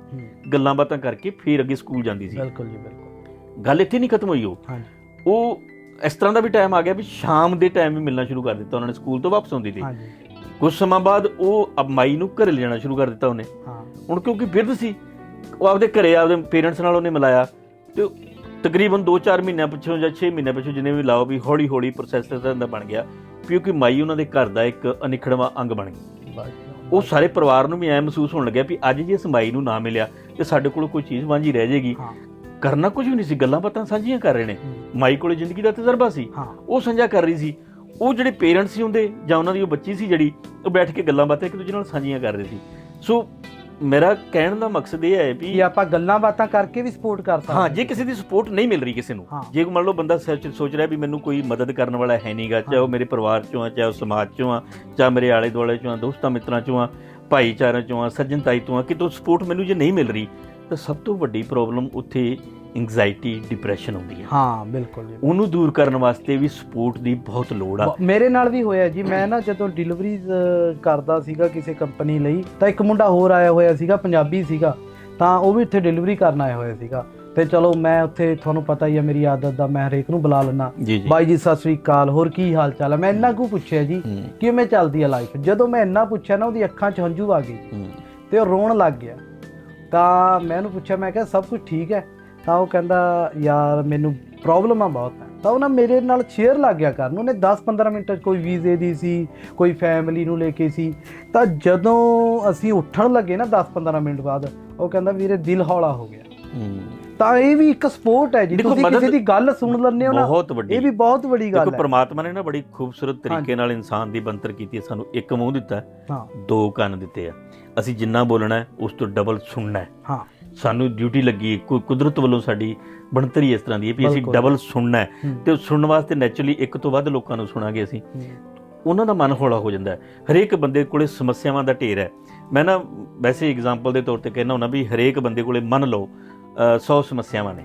ਗੱਲਾਂ ਬਾਤਾਂ ਕਰਕੇ ਫਿਰ ਅੱਗੇ ਸਕੂਲ ਜਾਂਦੀ ਸੀ। ਬਿਲਕੁਲ ਜੀ ਬਿਲਕੁਲ। ਗੱਲ ਇੱਥੇ ਨਹੀਂ ਖਤਮ ਹੋਈ ਉਹ। ਹਾਂਜੀ। ਉਹ ਇਸ ਤਰ੍ਹਾਂ ਦਾ ਵੀ ਟਾਈਮ ਆ ਗਿਆ ਵੀ ਸ਼ਾਮ ਦੇ ਟਾਈਮ ਵੀ ਮਿਲਣਾ ਸ਼ੁਰੂ ਕਰ ਦਿੱਤਾ ਉਹਨਾਂ ਨੇ ਸਕੂਲ ਤੋਂ ਵਾਪਸ ਆਉਂਦੀ ਸੀ ਹਾਂਜੀ ਕੁਝ ਸਮਾਂ ਬਾਅਦ ਉਹ ਅਬ ਮਾਈ ਨੂੰ ਘਰੇ ਲਿਜਾਣਾ ਸ਼ੁਰੂ ਕਰ ਦਿੱਤਾ ਉਹਨੇ। ਹਾਂ। ਹੁਣ ਕਿਉਂਕਿ ਬਿਰਧ ਸੀ ਉਹ ਆਪਦੇ ਘਰੇ ਆਪਦੇ ਪੇਰੈਂਟਸ ਨਾਲ ਉਹਨੇ ਮਿਲਾਇਆ ਤੇ ਤਕਰੀਬਨ 2-4 ਮਹੀਨਿਆਂ ਪਿੱਛੋਂ ਜਾਂ 6 ਮਹੀਨਿਆਂ ਪਿੱਛੋਂ ਜਿੰਨੇ ਵੀ ਲਾਓ ਵੀ ਹੌਲੀ ਹੌਲੀ ਪ੍ਰੋਸੈਸ ਦਾ ਬਣ ਗਿਆ ਕਿਉਂਕਿ ਮਾਈ ਉਹਨਾਂ ਦੇ ਘਰ ਦਾ ਇੱਕ ਅਨਿਖੜਵਾਂ ਅੰਗ ਬਣ ਗਈ। ਬਸ ਉਹ ਸਾਰੇ ਪਰਿਵਾਰ ਨੂੰ ਵੀ ਐ ਮਹਿਸੂਸ ਹੋਣ ਲੱਗਿਆ ਵੀ ਅੱਜ ਜੇ ਇਸ ਮਾਈ ਨੂੰ ਨਾ ਮਿਲਿਆ ਤੇ ਸਾਡੇ ਕੋਲ ਕੋਈ ਚੀਜ਼ ਵਾਂਝੀ ਰਹਿ ਜਾਏਗੀ ਹਾਂ। ਕਰਨਾ ਕੁਝ ਵੀ ਨਹੀਂ ਸੀ ਗੱਲਾਂ ਬਾਤਾਂ ਸਾਂਝੀਆਂ ਕਰ ਰਹੇ ਨੇ। ਮਾਈ ਕੋਲੇ ਜ਼ਿੰਦਗੀ ਦਾ ਤਜਰਬਾ ਸੀ। ਉਹ ਸਾਂਝਾ ਕਰ ਰਹੀ ਸੀ। ਉਹ ਜਿਹੜੇ ਪੇਰੈਂਟਸ ਸੀ ਹੁੰਦੇ ਜਾਂ ਉਹਨਾਂ ਦੀ ਉਹ ਬੱਚੀ ਸੀ ਜਿਹੜੀ ਉਹ ਬੈਠ ਕੇ ਗੱਲਾਂ ਬਾਤਾਂ ਇੱਕ ਦੂਜੇ ਨਾਲ ਸਾਂਝੀਆਂ ਕਰ ਰਹੇ ਸੀ। ਸੋ ਮੇਰਾ ਕਹਿਣ ਦਾ ਮਕਸਦ ਇਹ ਹੈ ਵੀ ਕਿ ਆਪਾਂ ਗੱਲਾਂ ਬਾਤਾਂ ਕਰਕੇ ਵੀ ਸਪੋਰਟ ਕਰ ਸਕਦੇ ਹਾਂ ਜੇ ਕਿਸੇ ਦੀ ਸਪੋਰਟ ਨਹੀਂ ਮਿਲ ਰਹੀ ਕਿਸੇ ਨੂੰ ਹਾਂ। ਜੇ ਮੰਨ ਲਓ ਬੰਦਾ ਸੋਚ ਸੋਚ ਰਿਹਾ ਵੀ ਮੈਨੂੰ ਕੋਈ ਮਦਦ ਕਰਨ ਵਾਲਾ ਹੈ ਨਹੀਂਗਾ ਚਾਹੇ ਉਹ ਮੇਰੇ ਪਰਿਵਾਰ ਚੋਂ ਆ ਚਾਹੇ ਉਹ ਸਮਾਜ ਚੋਂ ਆ ਚਾਹੇ ਮੇਰੇ ਆਲੇ ਦੁਆਲੇ ਚੋਂ ਆ ਦੋਸਤਾਂ ਮਿੱਤਰਾਂ ਚੋਂ ਆ ਭਾਈਚਾਰਿਆਂ ਚੋਂ ਆ ਸੱਜਣ ਤਾਈ ਤੋਂ ਆ ਕਿਤੋਂ ਸਪੋਰਟ ਮੈਨੂੰ ਜੇ ਨਹੀਂ ਮਿਲ ਰਹੀ ਤਾਂ ਸਭ ਤੋਂ ਵੱਡੀ ਪ੍ਰੋਬਲਮ ਉੱਥੇ ਐਂਗਜ਼ਾਇਟੀ ਡਿਪਰੈਸ਼ਨ ਆਉਂਦੀ ਹੈ। ਹਾਂ ਬਿਲਕੁਲ ਜੀ ਉਹਨੂੰ ਦੂਰ ਕਰਨ ਵਾਸਤੇ ਵੀ ਸਪੋਰਟ ਦੀ ਬਹੁਤ ਲੋੜ ਆ। ਮੇਰੇ ਨਾਲ ਵੀ ਹੋਇਆ ਜੀ। ਮੈਂ ਨਾ ਜਦੋਂ ਡਿਲੀਵਰੀ ਕਰਦਾ ਸੀਗਾ ਕਿਸੇ ਕੰਪਨੀ ਲਈ ਤਾਂ ਇੱਕ ਮੁੰਡਾ ਹੋਰ ਆਇਆ ਹੋਇਆ ਸੀਗਾ ਪੰਜਾਬੀ ਸੀਗਾ। ਤਾਂ ਉਹ ਵੀ ਇੱਥੇ ਡਿਲੀਵਰੀ ਕਰਨ ਆਇਆ ਹੋਇਆ ਸੀਗਾ। ਤੇ ਚਲੋ ਮੈਂ ਉੱਥੇ ਤੁਹਾਨੂੰ ਪਤਾ ਹੀ ਹੈ ਮੇਰੀ ਆਦਤ ਦਾ ਮੈਂ ਹਰੇਕ ਨੂੰ ਬੁਲਾ ਲੈਣਾ ਬਾਈ ਜੀ ਸਤਿ ਸ੍ਰੀ ਅਕਾਲ ਹੋਰ ਕੀ ਹਾਲ ਚਾਲ ਹੈ ਮੈਂ ਇੰਨਾ ਕੁ ਪੁੱਛਿਆ ਜੀ ਕਿਵੇਂ ਚੱਲਦੀ ਹੈ ਲਾਈਫ ਜਦੋਂ ਮੈਂ ਇੰਨਾ ਪੁੱਛਿਆ ਨਾ ਉਹਦੀ ਅੱਖਾਂ 'ਚ ਹੰਝੂ ਆ ਗਏ ਤੇ ਉਹ ਰੋਣ ਲੱਗ ਗਿਆ। ਤਾਂ ਮੈਂ ਉਹਨੂੰ ਪੁੱਛਿਆ ਮੈਂ ਕਿਹਾ ਸਭ ਕੁਝ ਠੀਕ ਹੈ? ਤਾਂ ਉਹ ਕਹਿੰਦਾ ਯਾਰ ਮੈਨੂੰ ਪ੍ਰੋਬਲਮਾਂ ਬਹੁਤ ਹੈ। ਤਾਂ ਉਹ ਨਾ ਮੇਰੇ ਨਾਲ ਸ਼ੇਅਰ ਲੱਗ ਗਿਆ ਕਰਨ। ਉਹਨੇ 10-15 ਮਿੰਟ ਕੋਈ ਵੀਜ਼ੇ ਦੀ ਸੀ ਕੋਈ ਫੈਮਿਲੀ ਨੂੰ ਲੈ ਕੇ ਸੀ। ਤਾਂ ਜਦੋਂ ਅਸੀਂ ਉੱਠਣ ਲੱਗੇ ਨਾ 10-15 ਮਿੰਟ ਬਾਅਦ ਉਹ ਕਹਿੰਦਾ ਵੀਰੇ ਦਿਲ ਹੌਲਾ ਹੋ ਗਿਆ। ਤਾਂ ਇਹ ਵੀ ਇੱਕ ਸਪੋਰਟ ਹੈ ਜੀ। ਦੇਖੋ, ਤੁਸੀਂ ਕਿਸੇ ਦੀ ਗੱਲ ਸੁਣ ਲੈਂਦੇ ਹੋ ਨਾ ਇਹ ਵੀ ਬਹੁਤ ਵੱਡੀ ਗੱਲ ਦੇਖੋ ਹੈ। ਪ੍ਰਮਾਤਮਾ ਨੇ ਨਾ ਬੜੀ ਖੂਬਸੂਰਤ। ਤਰੀਕੇ ਨਾਲ ਇਨਸਾਨ ਦੀ ਬੰਤਰ ਕੀਤੀ ਹੈ। ਸਾਨੂੰ ਇੱਕ ਮੂੰਹ ਦਿੱਤਾ ਦੋ ਕੰਨ ਦਿੱਤੇ ਆ। ਅਸੀਂ ਜਿੰਨਾ ਬੋਲਣਾ ਹੈ, ਉਸ ਤੋਂ ਡਬਲ ਸੁਣਨਾ ਹੈ। ਹਾਂ। ਸਾਨੂੰ ਡਿਊਟੀ ਲੱਗੀ ਕੋਈ ਕੁਦਰਤ ਵੱਲੋਂ ਸਾਡੀ ਬਣਤਰੀ ਇਸ ਤਰ੍ਹਾਂ ਦੀ ਹੈ ਵੀ ਅਸੀਂ। ਡਬਲ ਸੁਣਨਾ ਹੈ। ਤੇ ਸੁਣਨ ਵਾਸਤੇ ਨੈਚੁਰਲੀ ਇੱਕ ਤੋਂ ਵੱਧ ਲੋਕਾਂ ਨੂੰ ਸੁਣਾਂਗੇ ਅਸੀਂ। ਉਹਨਾਂ ਦਾ ਮਨ ਹੌਲਾ ਹੋ ਜਾਂਦਾ ਹੈ। ਹਰੇਕ ਬੰਦੇ ਕੋਲੇ ਸਮੱਸਿਆਵਾਂ ਦਾ ਢੇਰ ਹੈ। ਮੈਂ ਨਾ ਵੈਸੇ ਐਗਜ਼ਾਮਪਲ ਦੇ ਤੌਰ ਤੇ ਕਹਿਣਾ ਹੁੰਦਾ ਵੀ ਹਰੇਕ ਬੰਦੇ ਕੋਲੇ ਮੰਨ ਲਓ 100 ਸਮੱਸਿਆਵਾਂ ਨੇ।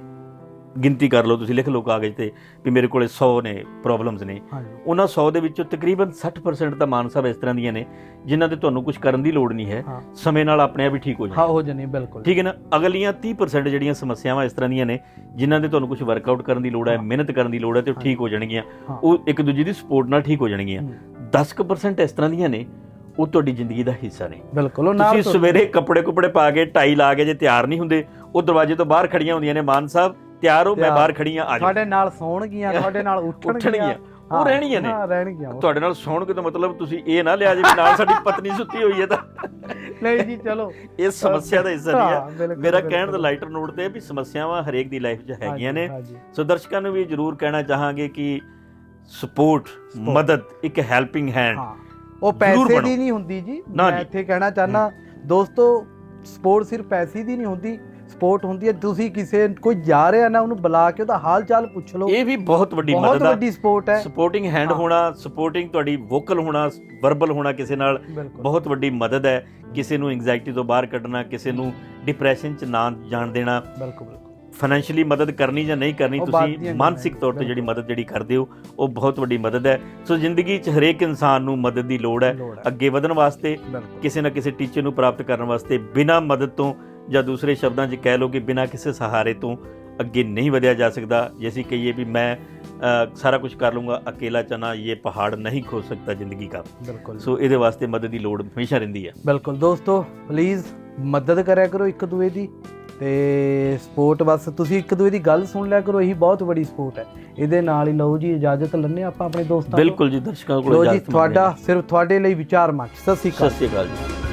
ਗਿਣਤੀ ਕਰ ਲਓ ਤੁਸੀਂ ਲਿਖ ਲਓ ਕਾਗਜ਼ ਤੇ ਵੀ ਮੇਰੇ ਕੋਲੇ 100 ਨੇ ਪ੍ਰੋਬਲਮਸ ਨੇ। ਉਹਨਾਂ 100 ਦੇ ਵਿੱਚੋਂ ਤਕਰੀਬਨ 60% ਤਾਂ ਮਾਨਸਾ ਇਸ ਤਰ੍ਹਾਂ ਦੀਆਂ ਨੇ ਜਿਨ੍ਹਾਂ ਤੇ ਤੁਹਾਨੂੰ ਕੁਝ ਕਰਨ ਦੀ ਲੋੜ ਨਹੀਂ ਹੈ। ਹਾਂ। ਸਮੇਂ ਨਾਲ ਆਪਣੇ ਆਪ ਹੀ ਠੀਕ ਹੋ ਹਾਂ ਜਾਣਗੇ। ਹੋ ਜਣੀ ਬਿਲਕੁਲ। ਠੀਕ ਹੈ ਨਾ? ਅਗਲੀਆਂ 30% ਜਿਹੜੀਆਂ ਸਮੱਸਿਆਵਾਂ ਇਸ ਤਰ੍ਹਾਂ ਦੀਆਂ ਨੇ ਜਿਨ੍ਹਾਂ ਦੇ ਤੁਹਾਨੂੰ ਕੁਝ ਵਰਕਆਊਟ ਕਰਨ ਦੀ ਲੋੜ ਹੈ ਹਾਂ। ਮਿਹਨਤ ਕਰਨ ਦੀ ਲੋੜ ਹੈ ਤੇ ਉਹ ਹਾਂ। ਠੀਕ ਹੋ ਜਾਣਗੀਆਂ। ਹਾਂ। ਉਹ ਇੱਕ ਦੂਜੇ ਦੀ ਸਪੋਰਟ ਨਾਲ ਠੀਕ ਹੋ ਜਾਣਗੀਆਂ। ਹੂੰ, 10% ਇਸ ਤਰ੍ਹਾਂ ਦੀਆਂ ਨੇ ਉਹ ਤੁਹਾਡੀ ਜ਼ਿੰਦਗੀ ਦਾ ਹਿੱਸਾ ਨੇ। ਬਿਲਕੁਲ ਉਹ ਨਾਲ ਤੁਸੀਂ ਸਵੇਰੇ ਕੱਪੜੇ ਕੁਪੜੇ ਪਾ ਕੇ ਟਾਈ ਲਾ ਕੇ ਜੇ ਤਿਆਰ ਨਹੀਂ ਹੁੰਦੇ ਉਹ ਦਰਵਾਜ਼ੇ ਤੋਂ ਬਾਹਰ ਖੜੀਆਂ ਹੁੰਦੀਆਂ ਨੇ ਮਾਨ ਸਾਹਿਬ। ਤਿਆਰ ਹੋ ਮੈਂ। ਬਾਹਰ ਖੜੀਆਂ ਆ ਜਾਓ। ਤੁਹਾਡੇ ਨਾਲ ਸੌਣਗੀਆਂ ਤੁਹਾਡੇ ਨਾਲ ਉੱਠਣਗੀਆਂ। ਉਹ ਰਹਿਣੀਆਂ ਨੇ। ਹਾਂ ਰਹਿਣਗੀਆਂ ਉਹ। ਤੁਹਾਡੇ ਨਾਲ ਸੌਣ ਕੇ ਤਾਂ ਮਤਲਬ ਤੁਸੀਂ ਇਹ ਨਾ ਲਿਆ ਜੇ ਵੀ ਨਾਲ ਸਾਡੀ ਪਤਨੀ ਸੁੱਤੀ ਹੋਈ ਹੈ ਤਾਂ। ਨਹੀਂ ਜੀ ਚਲੋ। ਇਸ ਸਮੱਸਿਆ ਦਾ ਹਿੱਸਾ ਨਹੀਂ ਹਾਂ, ਹੈ। ਬਿਲਕੁਲ, ਮੇਰਾ ਕਹਿਣ ਦਾ ਬਿਲਕੁਲ। ਲਾਈਟਰ ਨੋਟ ਤੇ ਹੈ ਵੀ ਸਮੱਸਿਆਵਾਂ ਹਰੇਕ ਦੀ ਲਾਈਫ 'ਚ ਹੈਗੀਆਂ ਨੇ। ਹਾਂਜੀ। ਸੋ ਦਰਸ਼ਕਾਂ ਨੂੰ ਵੀ ਜ਼ਰੂਰ ਕਹਿਣਾ ਚਾਹਾਂਗੇ ਕਿ ਸਪੋਰਟ ਮਦਦ ਇੱਕ ਹੈਲਪਿੰਗ ਹੈਂਡ ਹਾਂ। ਉਹ ਪੈਸੇ ਬਣੋ। ਦੀ ਨਹੀਂ ਹੁੰਦੀ ਜੀ। ਨਾ ਮੈਂ ਜੀ। ਇੱਥੇ ਕਹਿਣਾ ਚਾਹਨਾ ਦੋਸਤੋ ਸਪੋਰਟ ਸਿਰਫ ਪੈਸੇ ਦੀ ਨਹੀਂ ਹੁੰਦੀ। ਸਪੋਰਟ ਹੁੰਦੀ ਹੈ ਤੁਸੀਂ ਕਿਸੇ ਕੋਈ ਜਾ ਰਿਹਾ ਨਾ ਉਹਨੂੰ ਬੁਲਾ ਕੇ ਉਹਦਾ ਹਾਲ ਚਾਲ ਪੁੱਛ ਲਓ। ਇਹ ਵੀ ਬਹੁਤ ਵੱਡੀ ਬਹੁਤ ਮਦਦ ਹੈ ਵੱਡੀ ਸਪੋਰਟ ਹੈ। Supporting hand. ਹੋਣਾ ਸਪੋਰਟਿੰਗ ਤੁਹਾਡੀ ਵੋਕਲ ਹੋਣਾ ਵਰਬਲ ਹੋਣਾ ਕਿਸੇ ਨਾਲ ਬਹੁਤ ਵੱਡੀ ਮਦਦ ਹੈ। ਕਿਸੇ ਨੂੰ ਐਂਗਜ਼ਾਇਟੀ ਤੋਂ ਬਾਹਰ ਕੱਢਣਾ ਕਿਸੇ ਨੂੰ ਡਿਪਰੈਸ਼ਨ 'ਚ ਨਾ ਜਾਣ ਦੇਣਾ। ਬਿਲਕੁਲ ਬਿਲਕੁਲ। ਫਾਈਨੈਂਸ਼ੀਅਲੀ ਮਦਦ ਕਰਨੀ ਜਾਂ ਨਹੀਂ ਕਰਨੀ ਤੁਸੀਂ ਮਾਨਸਿਕ ਤੌਰ ਤੇ ਜਿਹੜੀ। ਮਦਦ ਜਿਹੜੀ ਕਰਦੇ ਹੋ ਉਹ ਬਹੁਤ ਵੱਡੀ ਮਦਦ ਹੈ। ਸੋ ਜ਼ਿੰਦਗੀ 'ਚ ਹਰੇਕ ਇਨਸਾਨ ਨੂੰ ਮਦਦ ਦੀ ਲੋੜ ਹੈ। ਅੱਗੇ ਵਧਣ ਵਾਸਤੇ ਕਿਸੇ ਨਾ ਕਿਸੇ ਟੀਚੇ ਨੂੰ ਪ੍ਰਾਪਤ ਕਰਨ ਵਾਸਤੇ ਬਿਨਾਂ ਮਦਦ ਤੋਂ ਜਾਂ ਦੂਸਰੇ ਸ਼ਬਦਾਂ 'ਚ ਕਹਿ ਲਓ ਕਿ ਬਿਨਾਂ ਕਿਸੇ ਸਹਾਰੇ ਤੋਂ ਅੱਗੇ ਨਹੀਂ ਵਧਿਆ ਜਾ ਸਕਦਾ ਜੇ ਅਸੀਂ ਕਹੀਏ ਵੀ ਮੈਂ ਸਾਰਾ ਕੁਝ ਕਰ ਲੂੰਗਾ ਅਕੇਲਾ ਚਨਾ ਇਹ ਪਹਾੜ ਨਹੀਂ ਖੋ ਸਕਦਾ ਜ਼ਿੰਦਗੀ ਦਾ। ਬਿਲਕੁਲ। ਸੋ ਇਹਦੇ ਵਾਸਤੇ ਮਦਦ ਦੀ ਲੋੜ ਹਮੇਸ਼ਾ ਰਹਿੰਦੀ ਹੈ। ਬਿਲਕੁਲ। ਦੋਸਤੋ ਪਲੀਜ਼ ਮਦਦ ਕਰਿਆ ਕਰੋ ਇੱਕ ਦੂਏ ਦੀ ਤੇ ਸਪੋਰਟ ਬਸ। ਤੁਸੀਂ ਇੱਕ ਦੂਏ ਦੀ ਗੱਲ ਸੁਣ ਲਿਆ ਕਰੋ ਇਹੀ ਬਹੁਤ ਵੱਡੀ ਸਪੋਰਟ ਹੈ। ਇਹਦੇ ਨਾਲ ਹੀ ਲਓ ਜੀ ਇਜਾਜ਼ਤ ਲੈਣੇ ਆਪਾਂ ਆਪਣੇ ਦੋਸਤਾਂ। ਬਿਲਕੁਲ ਜੀ ਦਰਸ਼ਕਾਂ ਕੋਲ ਲਓ ਜੀ। ਤੁਹਾਡਾ ਸਿਰਫ ਤੁਹਾਡੇ ਲਈ ਵਿਚਾਰ ਮੰਚ। ਸਤਿ ਸ੍ਰੀ ਅਕਾਲ। ਸਤਿ ਸ਼੍ਰੀ ਅਕਾਲ ਜੀ।